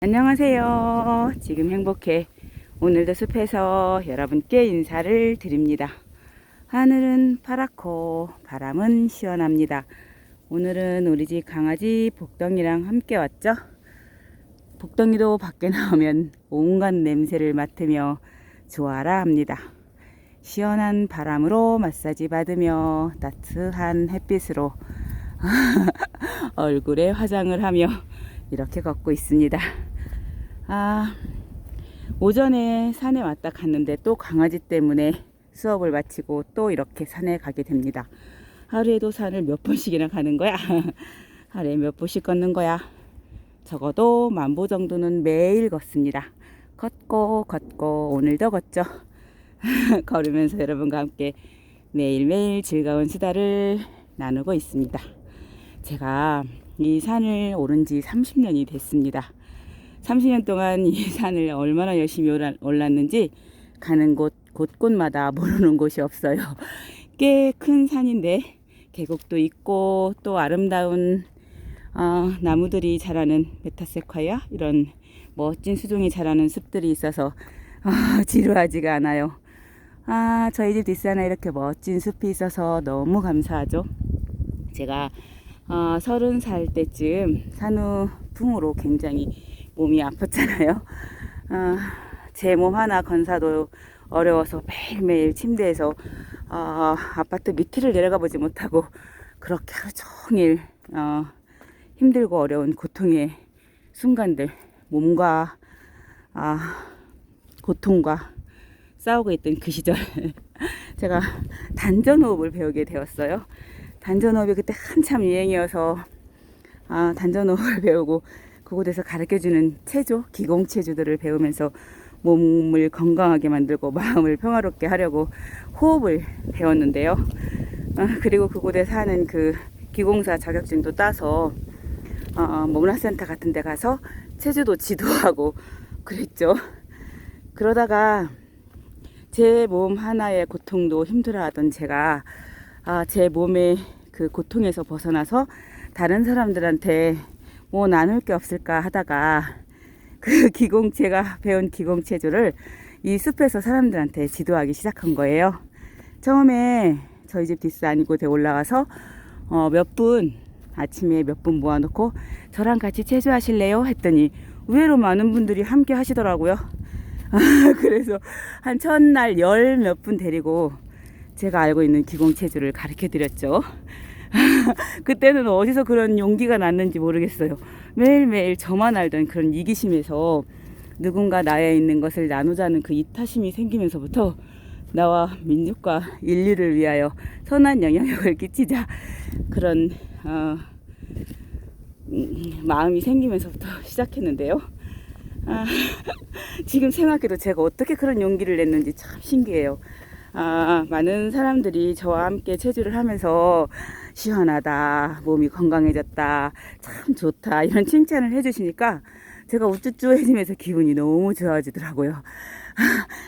안녕하세요. 지금 행복해. 오늘도 숲에서 여러분께 인사를 드립니다. 하늘은 파랗고 바람은 시원합니다. 오늘은 우리 집 강아지 복덩이랑 함께 왔죠. 복덩이도 밖에 나오면 온갖 냄새를 맡으며 좋아라 합니다. 시원한 바람으로 마사지 받으며 따뜻한 햇빛으로 얼굴에 화장을 하며 이렇게 걷고 있습니다. 아, 오전에 산에 왔다 갔는데 또 강아지 때문에 수업을 마치고 또 이렇게 산에 가게 됩니다. 하루에도 산을 몇 번씩이나 가는 거야? 하루에 몇 번씩 걷는 거야? 적어도 만보 정도는 매일 걷습니다. 걷고 걷고 오늘도 걷죠. 걸으면서 여러분과 함께 매일매일 즐거운 수다를 나누고 있습니다. 제가 이 산을 오른 지 30년이 됐습니다. 30년 동안 이 산을 얼마나 열심히 올랐는지 가는 곳 곳곳마다 모르는 곳이 없어요. 꽤 큰 산인데 계곡도 있고 또 아름다운 어, 나무들이 자라는 메타세콰이아 이런 멋진 수종이 자라는 숲들이 있어서 아, 지루하지가 않아요. 아, 저희 집 뒷산에 이렇게 멋진 숲이 있어서 너무 감사하죠. 제가 어, 서른 살 때쯤 산후풍으로 굉장히 몸이 아팠잖아요. 어, 제몸 하나 건사도 어려워서 매일매일 침대에서 어, 아파트 밑을 내려가 보지 못하고 그렇게 하루 종일 어, 힘들고 어려운 고통의 순간들 몸과 아, 고통과 싸우고 있던 그 시절 제가 단전호흡을 배우게 되었어요. 단전호흡이 그때 한참 유행이어서 아, 단전호흡을 배우고 그곳에서 가르쳐주는 체조, 기공체조들을 배우면서 몸을 건강하게 만들고 마음을 평화롭게 하려고 호흡을 배웠는데요. 아, 그리고 그곳에서 하는 그 기공사 자격증도 따서 어, 문화센터 같은 데 가서 체조도 지도하고 그랬죠. 그러다가 제 몸 하나의 고통도 힘들어하던 제가 아, 제 몸의 그 고통에서 벗어나서 다른 사람들한테 뭐 나눌 게 없을까 하다가 그 기공 제가 배운 기공 체조를 이 숲에서 사람들한테 지도하기 시작한 거예요. 처음에 저희 집 뒷산 이곳에 올라가서 어, 몇 분 아침에 몇 분 모아놓고 저랑 같이 체조하실래요? 했더니 의외로 많은 분들이 함께 하시더라고요. 그래서 한 첫날 열 몇 분 데리고 제가 알고 있는 기공 체조를 가르쳐 드렸죠. 그때는 어디서 그런 용기가 났는지 모르겠어요. 매일매일 저만 알던 그런 이기심에서 누군가 나에 있는 것을 나누자는 그 이타심이 생기면서부터 나와 민족과 인류를 위하여 선한 영향력을 끼치자 그런 어, 음, 마음이 생기면서부터 시작했는데요. 아, 지금 생각해도 제가 어떻게 그런 용기를 냈는지 참 신기해요. 아, 많은 사람들이 저와 함께 체조를 하면서 시원하다, 몸이 건강해졌다, 참 좋다, 이런 칭찬을 해주시니까 제가 우쭈쭈해지면서 기분이 너무 좋아지더라고요. 아,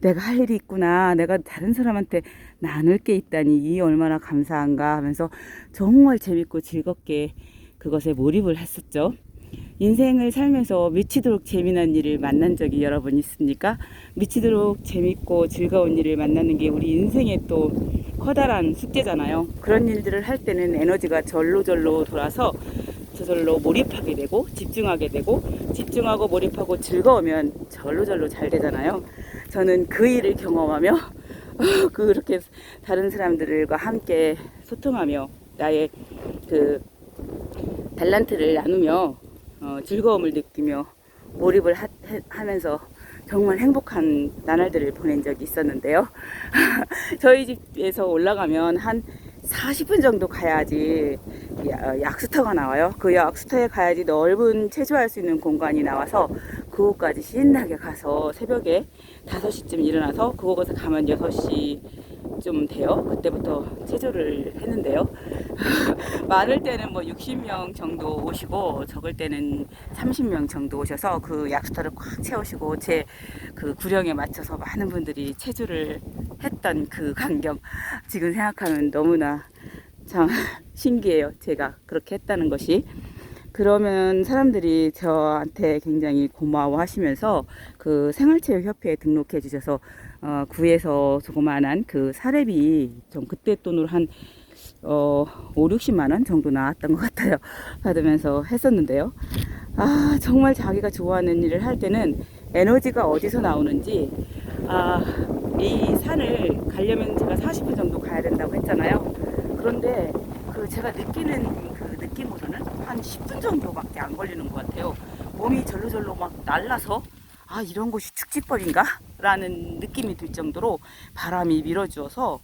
내가 할 일이 있구나, 내가 다른 사람한테 나눌 게 있다니, 이 얼마나 감사한가 하면서 정말 재밌고 즐겁게 그것에 몰입을 했었죠. 인생을 살면서 미치도록 재미난 일을 만난 적이 여러 번 있습니까? 미치도록 재밌고 즐거운 일을 만나는 게 우리 인생의 또 커다란 숙제잖아요. 그런 일들을 할 때는 에너지가 절로절로 돌아서 저절로 몰입하게 되고 집중하게 되고 집중하고 몰입하고 즐거우면 절로절로 잘 되잖아요. 저는 그 일을 경험하며 그렇게 다른 사람들과 함께 소통하며 나의 그 달란트를 나누며 어, 즐거움을 느끼며 몰입을 하, 면서 정말 행복한 나날들을 보낸 적이 있었는데요. 저희 집에서 올라가면 한 40분 정도 가야지 야- 약수터가 나와요. 그 약수터에 가야지 넓은 체조할 수 있는 공간이 나와서 그곳까지 신나게 가서 새벽에 5시쯤 일어나서 그곳에 가면 6시 쯤 돼요. 그때부터 체조를 했는데요. 많을 때는 뭐 60명 정도 오시고 적을 때는 30명 정도 오셔서 그 약수터를 꽉 채우시고 제 그 구령에 맞춰서 많은 분들이 체조를 했던 그 광경 지금 생각하면 너무나 참 신기해요. 제가 그렇게 했다는 것이 그러면 사람들이 저한테 굉장히 고마워 하시면서 그 생활체육협회에 등록해 주셔서 어, 구에서 조그만한 그 사례비 좀 그때 돈으로 한 어, 5, 60만 원 정도 나왔던 것 같아요. 받으면서 했었는데요. 아, 정말 자기가 좋아하는 일을 할 때는 에너지가 어디서 나오는지, 아, 이 산을 가려면 제가 40분 정도 가야 된다고 했잖아요. 그런데 그 제가 느끼는 그 느낌으로는 한 10분 정도밖에 안 걸리는 것 같아요. 몸이 절로절로 막 날라서 아, 이런 곳이 축지벌인가? 라는 느낌이 들 정도로 바람이 밀어주어서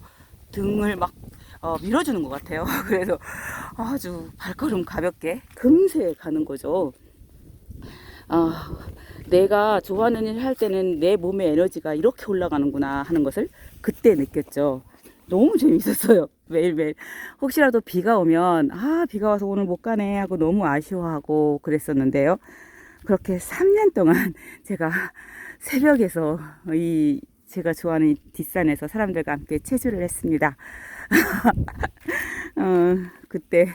등을 막 어, 밀어주는 것 같아요. 그래서 아주 발걸음 가볍게 금세 가는 거죠. 아, 내가 좋아하는 일할 때는 내 몸의 에너지가 이렇게 올라가는구나 하는 것을 그때 느꼈죠. 너무 재밌었어요. 매일매일. 혹시라도 비가 오면, 아, 비가 와서 오늘 못 가네 하고 너무 아쉬워하고 그랬었는데요. 그렇게 3년 동안 제가 새벽에서 이 제가 좋아하는 이 뒷산에서 사람들과 함께 체조를 했습니다. 어, 그때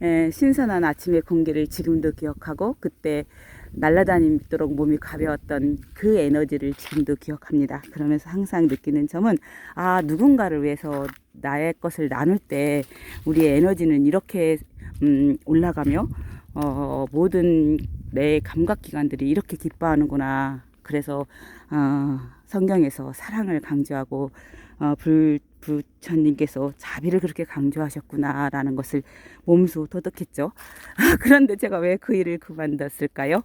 에, 신선한 아침의 공기를 지금도 기억하고 그때 날아다니도록 몸이 가벼웠던 그 에너지를 지금도 기억합니다. 그러면서 항상 느끼는 점은 아 누군가를 위해서 나의 것을 나눌 때 우리의 에너지는 이렇게 음, 올라가며 어, 모든 내 감각 기관들이 이렇게 기뻐하는구나. 그래서 어, 성경에서 사랑을 강조하고 어, 불 부처님께서 자비를 그렇게 강조하셨구나라는 것을 몸소 터득했죠. 그런데 제가 왜 그 일을 그만뒀을까요?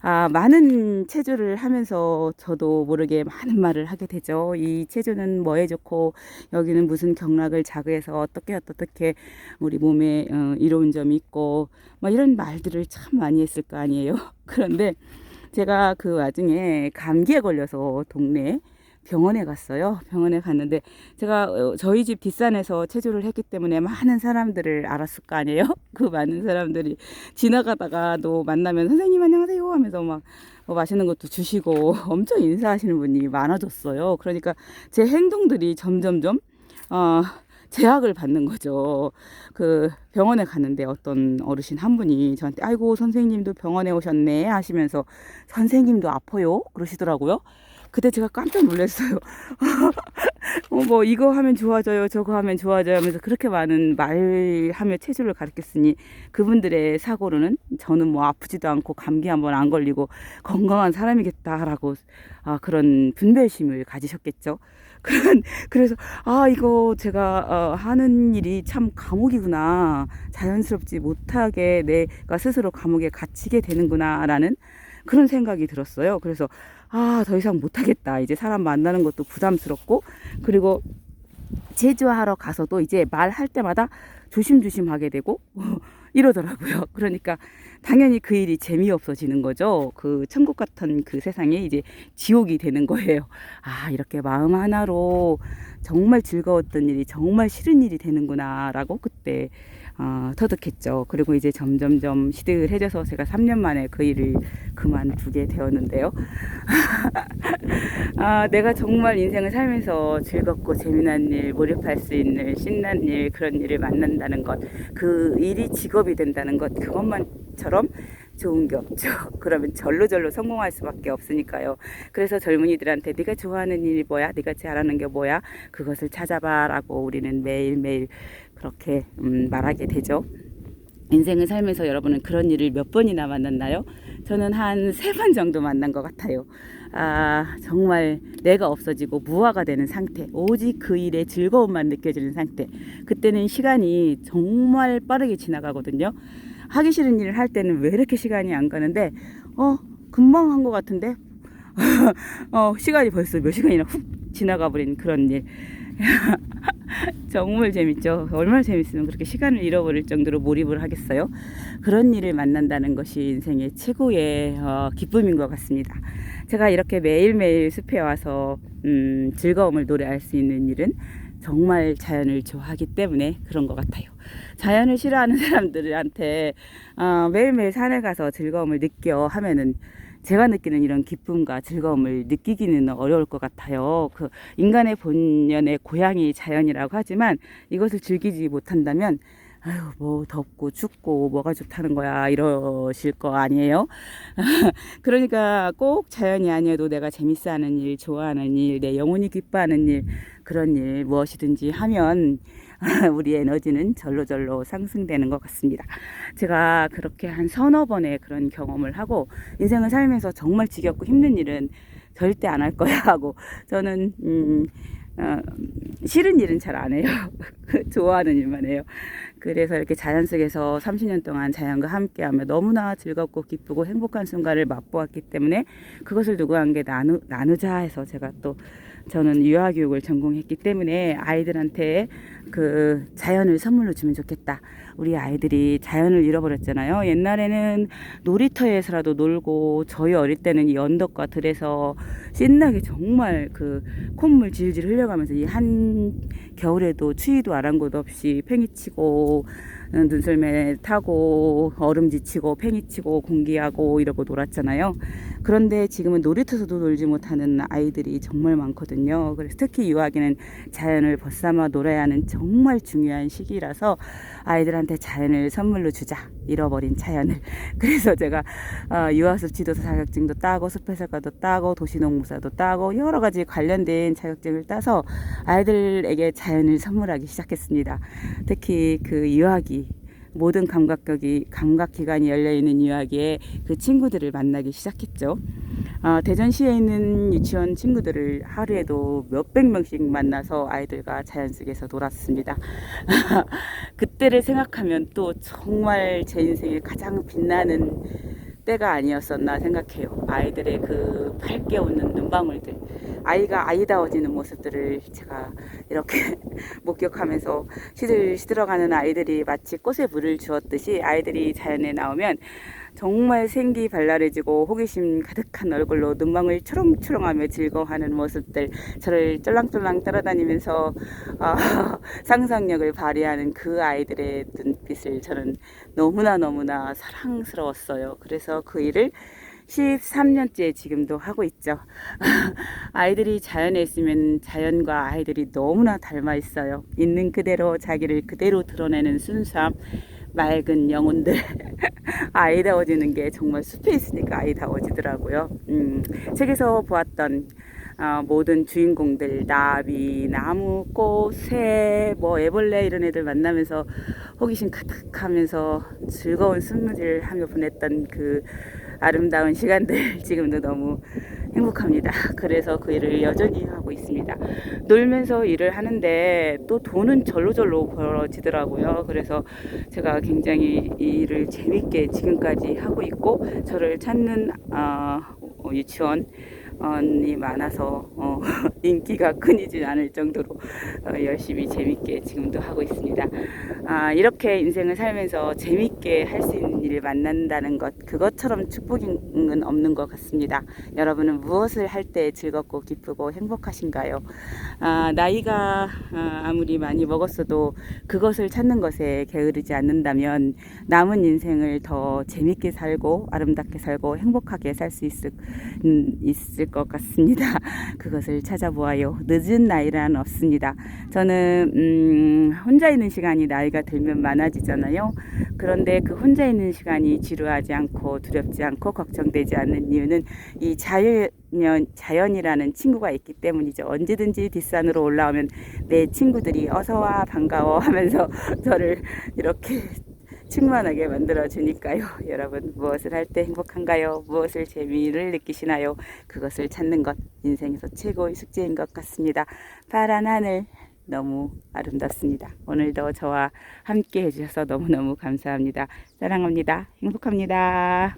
아, 많은 체조를 하면서 저도 모르게 많은 말을 하게 되죠. 이 체조는 뭐에 좋고 여기는 무슨 경락을 자극해서 어떻게 어떻게 우리 몸에 어, 이로운 점이 있고 뭐 이런 말들을 참 많이 했을 거 아니에요. 그런데 제가 그 와중에 감기에 걸려서 동네 병원에 갔어요. 병원에 갔는데 제가 어, 저희 집 뒷산에서 체조를 했기 때문에 많은 사람들을 알았을 거 아니에요. 그 많은 사람들이 지나가다가도 만나면 선생님 안녕하세요 하면서 막 뭐 맛있는 것도 주시고 엄청 인사하시는 분이 많아졌어요. 그러니까 제 행동들이 점점점 어, 제약을 받는 거죠. 그 병원에 갔는데 어떤 어르신 한 분이 저한테 아이고 선생님도 병원에 오셨네 하시면서 선생님도 아파요 그러시더라고요. 그때 제가 깜짝 놀랐어요. 어, 뭐 이거 하면 좋아져요, 저거 하면 좋아져요 하면서 그렇게 많은 말하며 체조를 가르쳤으니 그분들의 사고로는 저는 뭐 아프지도 않고 감기 한번 안 걸리고 건강한 사람이겠다라고 아, 그런 분별심을 가지셨겠죠. 그런 그래서 아 이거 제가 어, 하는 일이 참 감옥이구나 자연스럽지 못하게 내가 스스로 감옥에 갇히게 되는구나라는 그런 생각이 들었어요. 그래서 아 더 이상 못하겠다. 이제 사람 만나는 것도 부담스럽고 그리고 제주하러 가서도 이제 말할 때마다 조심조심 하게 되고 이러더라고요. 그러니까 당연히 그 일이 재미없어지는 거죠. 그 천국 같은 그 세상이 이제 지옥이 되는 거예요. 아, 이렇게 마음 하나로 정말 즐거웠던 일이 정말 싫은 일이 되는구나라고 그때 어, 터득했죠. 그리고 이제 점점점 시들해져서 제가 3년 만에 그 일을 그만두게 되었는데요. 아, 내가 정말 인생을 살면서 즐겁고 재미난 일, 몰입할 수 있는 신나는 일, 그런 일을 만난다는 것, 그 일이 직업이 된다는 것, 그것만처럼 좋은 게 없죠. 그러면 절로절로 성공할 수밖에 없으니까요. 그래서 젊은이들한테 네가 좋아하는 일이 뭐야? 네가 잘하는 게 뭐야? 그것을 찾아봐라고 우리는 매일매일 그렇게 음, 말하게 되죠. 인생을 살면서 여러분은 그런 일을 몇 번이나 만났나요? 저는 한 세 번 정도 만난 것 같아요. 아, 정말 내가 없어지고 무화가 되는 상태. 오직 그 일의 즐거움만 느껴지는 상태. 그때는 시간이 정말 빠르게 지나가거든요. 하기 싫은 일을 할 때는 왜 이렇게 시간이 안 가는데, 어, 금방 한 것 같은데? 어, 시간이 벌써 몇 시간이나 훅 지나가 버린 그런 일. 정말 재밌죠. 얼마나 재밌으면 그렇게 시간을 잃어버릴 정도로 몰입을 하겠어요. 그런 일을 만난다는 것이 인생의 최고의 어, 기쁨인 것 같습니다. 제가 이렇게 매일매일 숲에 와서 음, 즐거움을 노래할 수 있는 일은 정말 자연을 좋아하기 때문에 그런 것 같아요. 자연을 싫어하는 사람들한테 어, 매일매일 산에 가서 즐거움을 느껴 하면은 제가 느끼는 이런 기쁨과 즐거움을 느끼기는 어려울 것 같아요. 그 인간의 본연의 고향이 자연이라고 하지만 이것을 즐기지 못한다면 아유, 뭐 덥고 춥고 뭐가 좋다는 거야 이러실 거 아니에요? 그러니까 꼭 자연이 아니어도 내가 재밌어 하는 일, 좋아하는 일, 내 영혼이 기뻐하는 일, 그런 일 무엇이든지 하면 우리 에너지는 절로절로 상승되는 것 같습니다. 제가 그렇게 한 서너 번의 그런 경험을 하고 인생을 살면서 정말 지겹고 힘든 일은 절대 안 할 거야 하고 저는 음, 어, 싫은 일은 잘 안 해요. 좋아하는 일만 해요. 그래서 이렇게 자연 속에서 30년 동안 자연과 함께하며 너무나 즐겁고 기쁘고 행복한 순간을 맛보았기 때문에 그것을 누구한테 나누, 나누자 해서 제가 또 저는 유아교육을 전공했기 때문에 아이들한테 그 자연을 선물로 주면 좋겠다. 우리 아이들이 자연을 잃어버렸잖아요. 옛날에는 놀이터에서라도 놀고 저희 어릴 때는 이 언덕과 들에서 신나게 정말 그 콧물 질질 흘려가면서 이 한 겨울에도 추위도 아랑곳 없이 팽이치고 어, 눈썰매 타고 얼음 지치고 팽이치고 공기하고 이러고 놀았잖아요. 그런데 지금은 놀이터에서도 놀지 못하는 아이들이 정말 많거든요. 그래서 특히 유아기는 자연을 벗삼아 놀아야 하는 정말 중요한 시기라서 아이들한테 자연을 선물로 주자. 잃어버린 자연을. 그래서 제가 어, 유아숲 지도사 자격증도 따고 숲해설가도 따고 도시농무사도 따고 여러 가지 관련된 자격증을 따서 아이들에게 자연을 선물하기 시작했습니다. 특히 그 유아기 모든 감각격이 감각 기관이 열려 있는 유아기에 그 친구들을 만나기 시작했죠. 어, 대전시에 있는 유치원 친구들을 하루에도 몇백 명씩 만나서 아이들과 자연 속에서 놀았습니다. 그때를 생각하면 또 정말 제 인생에 가장 빛나는 때가 아니었었나 생각해요. 아이들의 그 밝게 웃는 눈방울들, 아이가 아이다워지는 모습들을 제가 이렇게 목격하면서 시들 시들어가는 아이들이 마치 꽃에 물을 주었듯이 아이들이 자연에 나오면 정말 생기 발랄해지고 호기심 가득한 얼굴로 눈망울 초롱초롱하며 즐거워하는 모습들 저를 쫄랑쫄랑 따라다니면서 아, 상상력을 발휘하는 그 아이들의 눈빛을 저는 너무나 너무나 사랑스러웠어요. 그래서 그 일을 13년째 지금도 하고 있죠. 아이들이 자연에 있으면 자연과 아이들이 너무나 닮아 있어요. 있는 그대로 자기를 그대로 드러내는 순수함, 맑은 영혼들. 아이다워지는 게 정말 숲에 있으니까 아이다워지더라고요. 음, 책에서 보았던 어, 모든 주인공들 나비, 나무, 꽃, 새, 뭐 애벌레 이런 애들 만나면서 호기심 가득하면서 즐거운 숨무질 하며 보냈던 그 아름다운 시간들 지금도 너무 행복합니다. 그래서 그 일을 여전히 하고 있습니다. 놀면서 일을 하는데 또 돈은 절로절로 벌어지더라고요. 그래서 제가 굉장히 이 일을 재밌게 지금까지 하고 있고 저를 찾는 어, 어, 유치원 이 많아서 어, 인기가 끊이지 않을 정도로 어, 열심히 재밌게 지금도 하고 있습니다. 아, 이렇게 인생을 살면서 재밌게 할 수 있는 일을 만난다는 것 그것처럼 축복은 없는 것 같습니다. 여러분은 무엇을 할 때 즐겁고 기쁘고 행복하신가요? 아, 나이가 아, 아무리 많이 먹었어도 그것을 찾는 것에 게으르지 않는다면 남은 인생을 더 재밌게 살고 아름답게 살고 행복하게 살 수 있을, 음, 있을 것 같습니다. 그것을 찾아보아요. 늦은 나이란 없습니다. 저는 음, 혼자 있는 시간이 나이가 들면 많아지잖아요. 그런데 그 혼자 있는 시간이 지루하지 않고 두렵지 않고 걱정되지 않는 이유는 이 자연 자연이라는 친구가 있기 때문이죠. 언제든지 뒷산으로 올라오면 내 친구들이 어서와 반가워 하면서 저를 이렇게 충만하게 만들어 주니까요. 여러분 무엇을 할 때 행복한가요? 무엇을 재미를 느끼시나요? 그것을 찾는 것 인생에서 최고의 숙제인 것 같습니다. 파란 하늘 너무 아름답습니다. 오늘도 저와 함께 해주셔서 너무너무 감사합니다. 사랑합니다. 행복합니다.